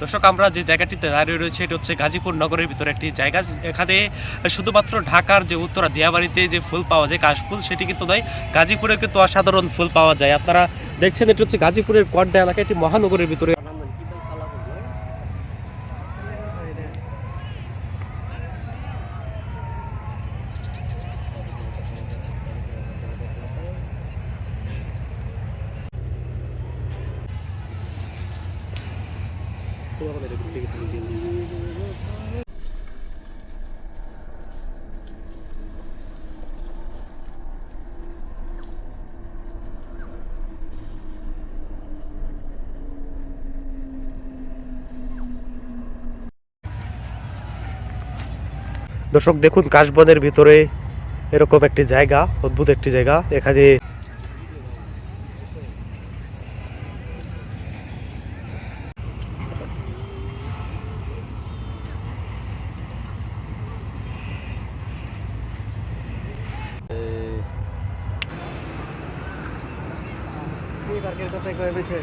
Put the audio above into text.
দর্শক, আমরা যে জায়গাটিতে দাঁড়িয়ে রয়েছে, এটি হচ্ছে গাজীপুর নগরের ভিতরে একটি জায়গা। এখানে শুধুমাত্র ঢাকার যে উত্তরা দিয়াবাড়িতে যে ফুল পাওয়া যায়, কাশফুল, সেটি কিন্তু নয়, গাজীপুরে কিন্তু অসাধারণ ফুল পাওয়া যায়। আপনারা দেখছেন, এটি হচ্ছে গাজীপুরের কড্ডা এলাকা এটি মহানগরের ভিতরে দর্শক দেখুন কাশবনের ভিতরে এরকম একটি জায়গা অদ্ভুত একটি জায়গা। এখানে আপনি তার কেটে করে বেছে